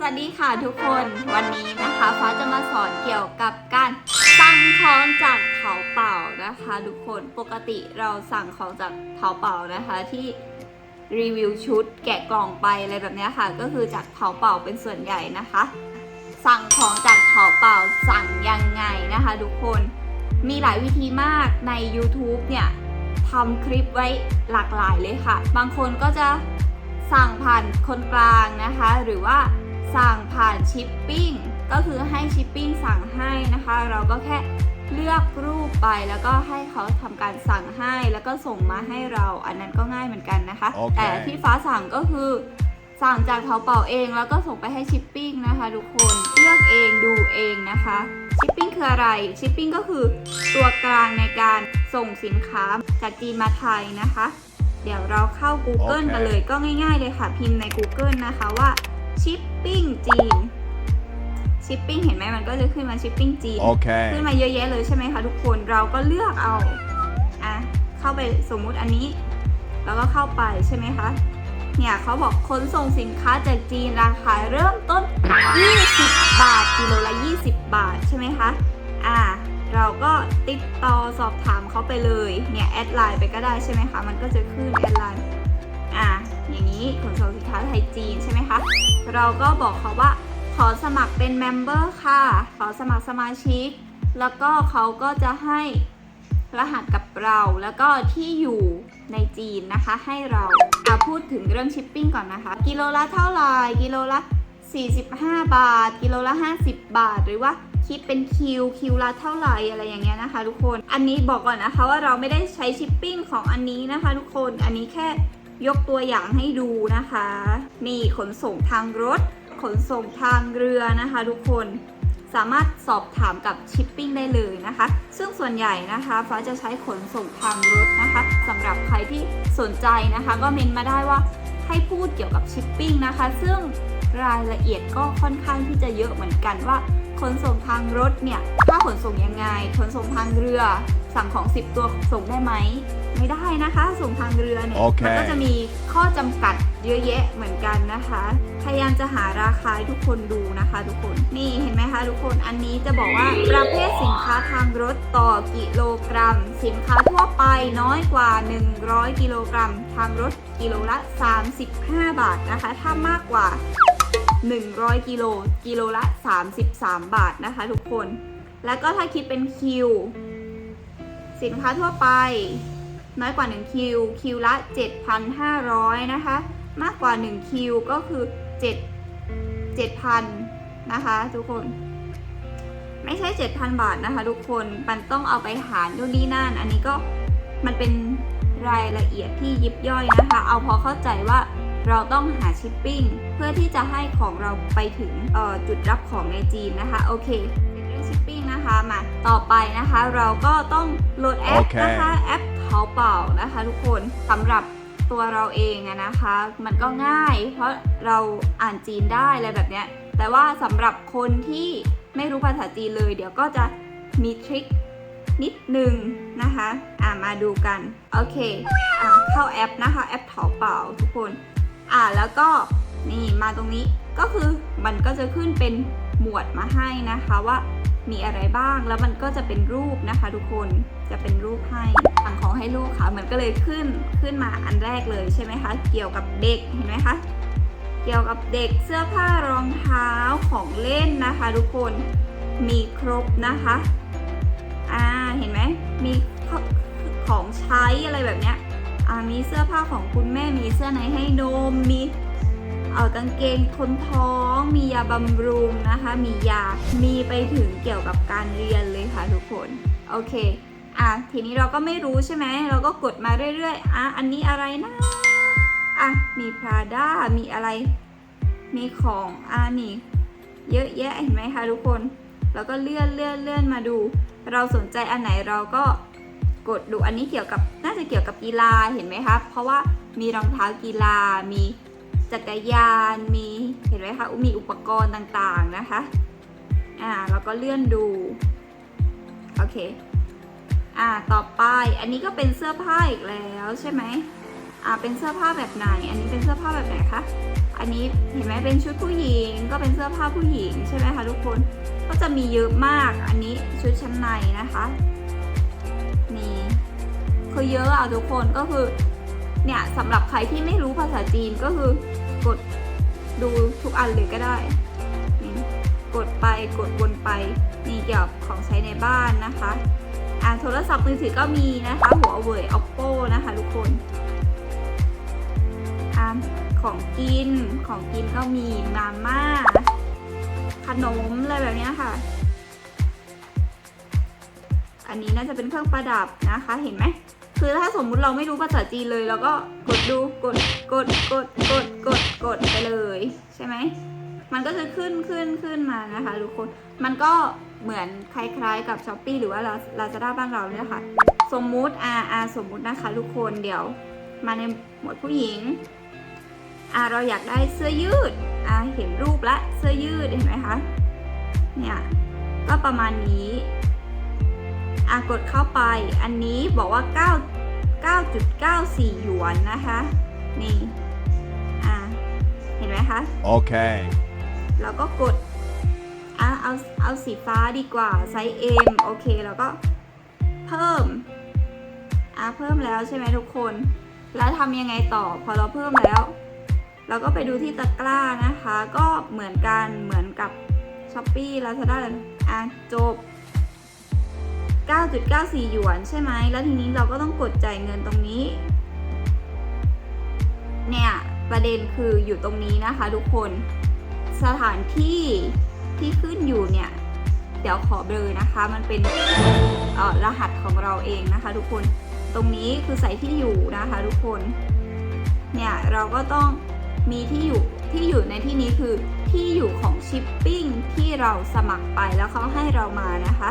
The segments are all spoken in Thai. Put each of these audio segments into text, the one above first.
สวัสดีค่ะทุกคนวันนี้นะคะฟ้าจะมาสอนเกี่ยวกับการสั่งของจากเถาเป่านะคะทุกคนปกติเราสั่งของจากเถาเป่านะคะที่รีวิวชุดแกะกล่องไปอะไรแบบนี้ค่ะ ก็คือจากเถาเป่าเป็นส่วนใหญ่นะคะ สั่งของจากเถาเป่าสั่งยังไงนะคะทุกคนมีหลายวิธีมากใน YouTube เนี่ยทำคลิปไว้หลากหลายเลยค่ะ บางคนก็จะสั่งผ่านคนกลางนะคะ หรือว่า สั่งผ่านชิปปิ้งก็คือให้ชิปปิ้งสั่งให้นะคะ เราก็แค่เลือกรูปไปแล้วก็ให้เขาทำการสั่งให้ แล้วก็ส่งมาให้เราอันนั้นก็ง่ายเหมือนกันนะคะโอเคแต่ที่ฟ้าสั่งก็คือสั่งจากเถาเป่าเองแล้วก็ส่งไปให้ชิปปิ้งนะคะทุกคนเลือกเองดูเองนะคะชิปปิ้งคืออะไรชิปปิ้งก็คือตัวกลางในการส่งสินค้าจากจีนมาไทยนะคะ เดี๋ยวเราเข้า Google โอเคกันเลยก็ง่าย ๆ เลยค่ะ พิมพ์ใน Google นะคะว่า ชิปปิ้งจีน ชิปปิ้งเห็นไหมมันก็จะขึ้นมาชิปปิ้งจีน Okay. ขึ้นมาเยอะแยะเลยใช่ไหมคะทุกคนเราก็เลือกเอาอะเข้าไปสมมุติอันนี้ แล้วก็เข้าไปใช่ไหมคะ เนี่ยเขาบอกขนส่งสินค้าจากจีนราคาเริ่มต้น 20 บาทกิโลละ 20 บาทใช่ไหมคะ อ่า เราก็ติดต่อสอบถามเขาไปเลย เนี่ยแอดไลน์ไปก็ได้ใช่ไหมคะ มันก็จะขึ้นแอดไลน์ อ่า อย่างนี้ขนส่งสินค้าไทยจีนใช่ไหมคะ เราก็บอกเขาว่าขอสมัครเป็นเมมเบอร์ค่ะ ขอสมัครสมาชิก แล้วก็เขาก็จะให้รหัสกับเราแล้วก็ที่อยู่ในจีนนะคะ ให้เราอาพูดถึงเรื่องชิปปิ้งก่อนนะคะ กิโลละเท่าไหร่กิโลละ 45 บาท กิโลละ 50 บาท หรือว่าคิดเป็นคิวคิวละเท่าไหร่อะไรอย่างเงี้ยนะคะ ทุกคนอันนี้บอกก่อนนะคะว่าเราไม่ได้ใช้ชิปปิ้งของอันนี้นะคะ ทุกคนอันนี้แค่ ยกตัวอย่างให้ดูนะคะ นี่ขนส่งทางรถ ขนส่งทางเรือนะคะทุกคนสามารถสอบถามกับชิปปิ้งได้เลยนะคะ ซึ่งส่วนใหญ่นะคะฟ้าจะใช้ขนส่งทางรถนะคะสำหรับใครที่สนใจนะคะ ก็เมนมาได้ว่าให้พูดเกี่ยวกับชิปปิ้งนะคะ ซึ่งรายละเอียดก็ค่อนข้างที่จะเยอะเหมือนกันว่าขนส่งทางรถเนี่ยถ้าขนส่งยังไง ขนส่งทางเรือ สั่งของ 10 ตัวส่งได้ไหม ไม่ได้นะคะ ส่งทางเรือเนี่ยโอเค มัก็จะมีข้อจำกัดเยอะแยะเหมือนกันนะคะ พยายามจะหาราคาให้ทุกคนดูนะคะ ทุกคนนี่เห็นไหมคะทุกคนอันนี้จะบอกว่าประเภทสินค้าทางรถต่อกิโลกรัม สินค้าทั่วไปน้อยกว่า 100 กิโลกรัม ทางรถกิโลละ 35 บาทนะคะ ถ้ามากกว่า 100 กิโลกิโลละ 33 บาทนะคะ ทุกคน แล้วก็ถ้าคิดเป็นคิว สินค้าทั่วไป น้อยกว่า 1 คิว คิวละ 7,500 นะคะ มากกว่า 1 คิวก็คือ 7 7,000 นะคะ ทุกคน ไม่ใช่ 7,000 บาทนะคะ ทุกคน มันต้องเอาไปหารนู่นนี่นั่น อันนี้ก็มันเป็นรายละเอียดที่ยิบย่อยนะคะ เอาพอเข้าใจว่าเราต้องหาชิปปิ้งเพื่อที่จะให้ของเราไปถึงเอ่อจุดรับของในจีนนะคะ โอเคเป็นเรื่องชิปปิ้งนะคะมาต่อไปนะคะ เราก็ต้องโหลดแอปโอเคนะคะแอป เถาเป่านะคะทุกคนสำหรับตัวเราเองอะนะคะ มันก็ง่าย เพราะเราอ่านจีนได้อะไรแบบเนี้ยแต่ว่าสำหรับคนที่ไม่รู้ภาษาจีนเลย เดี๋ยวก็จะมีทริคนิดนึงนะคะ อ่ามาดูกัน โอเคอ่าเข้าแอปนะคะ แอปเถาเป่าทุกคน อ่าแล้วก็นี่มาตรงนี้ก็คือมันก็จะขึ้นเป็นหมวดมาให้นะคะว่า มีอะไรบ้าง แล้วมันก็จะเป็นรูปนะคะ ทุกคนจะเป็นรูปให้สั่งของให้ลูกค่ะ มันก็เลยขึ้นขึ้นมาอันแรกเลยใช่ไหมคะ เกี่ยวกับเด็กเห็นไหมคะ เกี่ยวกับเด็กเสื้อผ้ารองเท้าของเล่นนะคะ ทุกคนมีครบนะคะอ่าเห็นไหมมีของใช้อะไรแบบเนี้ยอ่ามีเสื้อผ้าของคุณแม่มีเสื้อในให้นมมี กางเกงคนท้อง มียาบำรุงนะคะ มียา มีไปถึงเกี่ยวกับการเรียนเลยค่ะทุกคน โอเค อะ ทีนี้เราก็ไม่รู้ใช่ไหม เราก็กดมาเรื่อยๆ อะ อันนี้อะไรนะ อะ มีพราด้า มีอะไร มีของอะนี่ เยอะแยะเห็นไหมคะทุกคน แล้วก็เลื่อนเลื่อนเลื่อนมาดู เราสนใจอันไหนเราก็กดดู อันนี้เกี่ยวกับ น่าจะเกี่ยวกับกีฬา เห็นไหมคะ เพราะว่ามีรองเท้ากีฬา มี จักรยานมีเห็นไหมคะมีอุปกรณ์ต่างๆนะคะอ่าเราก็เลื่อนดูโอเคอ่าต่อไปอันนี้ก็เป็นเสื้อผ้าอีกแล้วใช่ไหมอ่าเป็นเสื้อผ้าแบบไหน อันนี้เป็นเสื้อผ้าแบบไหนคะอันนี้เห็นไหมเป็นชุดผู้หญิง ก็เป็นเสื้อผ้าผู้หญิงใช่ไหมคะทุกคนก็จะมีเยอะมากอันนี้ชุดชั้นในนะคะนี่คือเยอะอะทุกคนก็คือเนี่ยสำหรับใครที่ไม่รู้ภาษาจีนก็คือ กดดูทุกอันเลยก็ได้นี่กดไปกดวนไปนี่เกี่ยวกับของใช้ในบ้านนะคะอ่าโทรศัพท์มือถือก็มีนะคะ หัวเว่ย oppo นะคะทุกคนอ่าของกินของกินก็มีมาม่าขนมอะไรแบบนี้ค่ะ อันนี้น่าจะเป็นเครื่องประดับนะคะเห็นไหม คือถ้าสมมุติเราไม่รู้ภาษาจีนเลยเราก็กดดูกดกดกดกดกดกดไปเลยใช่ไหมมันก็จะขึ้นขึ้นขึ้นมานะคะทุกคน มันก็เหมือนคล้ายๆกับช้อปปีหรือว่าลาซาด้าบ้านเราเนี่ยค่ะ สมมุติอ่าอาสมมุตินะคะทุกคนเดี๋ยว มาในหมวดผู้หญิงอ่าเราอยากได้เสื้อยืดอ่าเห็นรูปละเสื้อยืดเห็นไหมคะเนี่ยก็ประมาณนี้ อะกดเข้าไป อันนี้บอกว่า 9 9.94 หยวนนะคะ นี่ อะ เห็นไหมคะ Okay. แล้วก็กด อะ เอา เอาสีฟ้าดีกว่า ไซส์ M โอเค แล้วก็เพิ่ม อะ เพิ่มแล้วใช่ไหมทุกคน แล้วทำยังไงต่อ พอเราเพิ่มแล้ว เราก็ไปดูที่ตะกร้านะคะ ก็เหมือนกัน เหมือนกับ s h อ p e e Lazada เลยอะ จบ 9.94 หยวนใช่ไหม แล้วทีนี้เราก็ต้องกดจ่ายเงินตรงนี้ เนี่ยประเด็นคืออยู่ตรงนี้นะคะทุกคน สถานที่ที่ขึ้นอยู่เนี่ย เดี๋ยวขอเบลอนะคะ มันเป็นรหัสของเราเองนะคะทุกคน ตรงนี้คือใส่ที่อยู่นะคะทุกคน เนี่ยเราก็ต้องมีที่อยู่ที่อยู่ในที่นี้คือที่อยู่ของชิปปิ้งที่เราสมัครไปแล้วเขาให้เรามานะคะ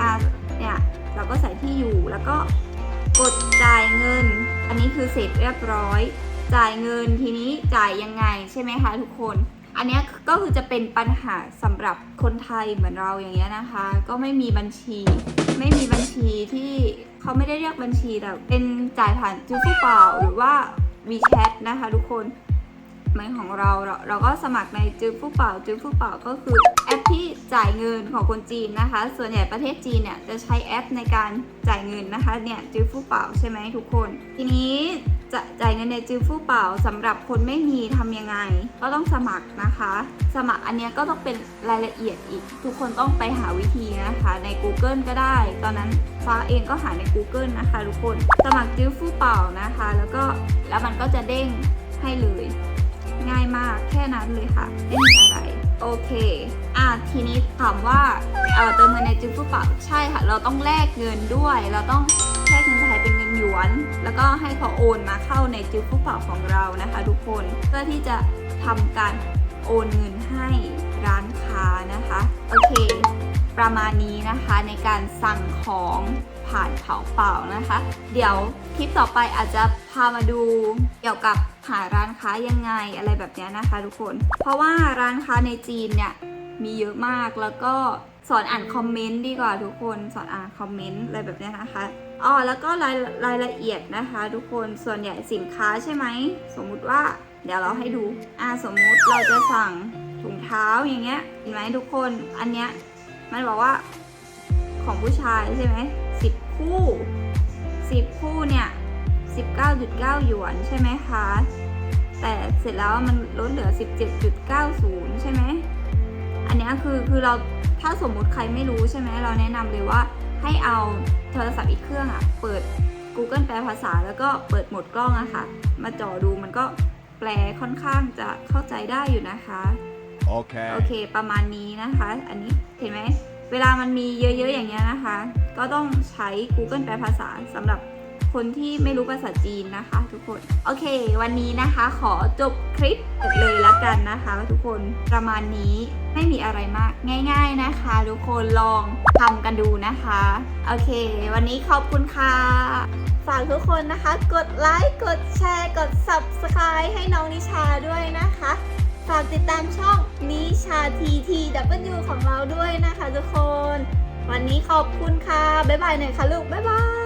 อ่า เนี่ยเราก็ใส่ที่อยู่แล้วก็กดจ่ายเงิน อันนี้คือเสร็จเรียบร้อย จ่ายเงินทีนี้จ่ายยังไงใช่ไหมคะทุกคน อันนี้ก็คือจะเป็นปัญหาสำหรับคนไทยเหมือนเราอย่างเงี้ยนะคะ ก็ไม่มีบัญชี ไม่มีบัญชีที่เขาไม่ได้เรียกบัญชีแต่เป็นจ่ายผ่านจูฟูเปล่าหรือว่า WeChat นะคะทุกคน เหมือนของเราเรา เราก็สมัครในจื้อผู้เป่าจื้อผู้เป่าก็คือแอปที่จ่ายเงินของคนจีนนะคะ ส่วนใหญ่ประเทศจีนเนี่ยจะใช้แอปในการจ่ายเงินนะคะเนี่ยจื้อผู้เป่าใช่ไหมทุกคน ทีนี้จะจ่ายเงินในจื้อผู้เป่าสำหรับคนไม่มีทำยังไง ก็ต้องสมัครนะคะ สมัครอันนี้ก็ต้องเป็นรายละเอียดอีก ทุกคนต้องไปหาวิธีนะคะใน Google ก็ได้ ตอนนั้นฟ้าเองก็หาใน Google นะคะทุกคน สมัครจื้อผู้เป่านะคะ แล้วก็แล้วมันก็จะเด้งให้เลย ง่ายมากแค่นั้นเลยค่ะ ไม่มีอะไร โอเค อะทีนี้ถามว่าเออเติมเงินในจื้อฟู่เปล่าใช่ค่ะ เราต้องแลกเงินด้วย เราต้องแลกเงินไทยเป็นเงินหยวน แล้วก็ให้เขาโอนมาเข้าในจื้อฟู่เปล่าของเรานะคะ ทุกคนเพื่อที่จะทำการโอนเงินให้ร้านค้านะคะ โอเค ประมาณนี้นะคะในการสั่งของ ผ่านเผาเปล่านะคะ เดี๋ยวคลิปต่อไปอาจจะพามาดูเกี่ยวกับหาร้านค้ายังไงอะไรแบบนี้นะคะ ทุกคน เพราะว่าร้านค้าในจีนเนี่ยมีเยอะมากแล้วก็สอนอ่านคอมเมนต์ดีกว่าทุกคนสอนอ่านคอมเมนต์อะไรแบบนี้นะคะอ๋อแล้วก็รายรายละเอียดนะคะ ทุกคนส่วนใหญ่สินค้าใช่ไหมสมมุติว่าเดี๋ยวเราให้ดูอ่าสมมุติเราจะสั่งถุงเท้าอย่างเงี้ยเห็นไหมทุกคนอันเนี้ยมันบอกว่า ของผู้ชายใช่ไหมสิบคู่สิบคู่เนี่ยสิบเก้าจุดเก้าหยวนใช่ไหมคะ แต่เสร็จแล้วมันลดเหลือสิบเจ็ดจุดเก้าศูนย์ใช่ไหมอันเนี้ยคือคือเราถ้าสมมุติใครไม่รู้ใช่ไหมเราแนะนำเลยว่าให้เอาโทรศัพท์อีกเครื่องอะเปิด Google แปลภาษาแล้วก็เปิดโหมดกล้องอะค่ะ มาจ่อดูมันก็แปลค่อนข้างจะเข้าใจได้อยู่นะคะ Okay. โอเค ประมาณนี้นะคะ อันนี้เห็นไหม เวลามันมีเยอะๆอย่างเงี้ยนะคะ ก็ต้องใช้ Google แปลภาษาสำหรับคนที่ไม่รู้ภาษาจีนนะคะ ทุกคน โอเค วันนี้นะคะขอจบคลิปเลยละกันนะคะ ทุกคนประมาณนี้ไม่มีอะไรมากง่าย ๆนะคะ ทุกคนลองทำกันดูนะคะ โอเค วันนี้ขอบคุณค่ะ ฝากทุกคนนะคะ กดไลค์กดแชร์ กด Subscribe ให้น้องนิชาด้วยนะคะ ฝากติดตามช่องนิชาทีทีดับเบิลยูของเราด้วยนะคะทุกคน วันนี้ขอบคุณค่ะ บ๊ายบายหน่อยค่ะลูก บ๊ายบาย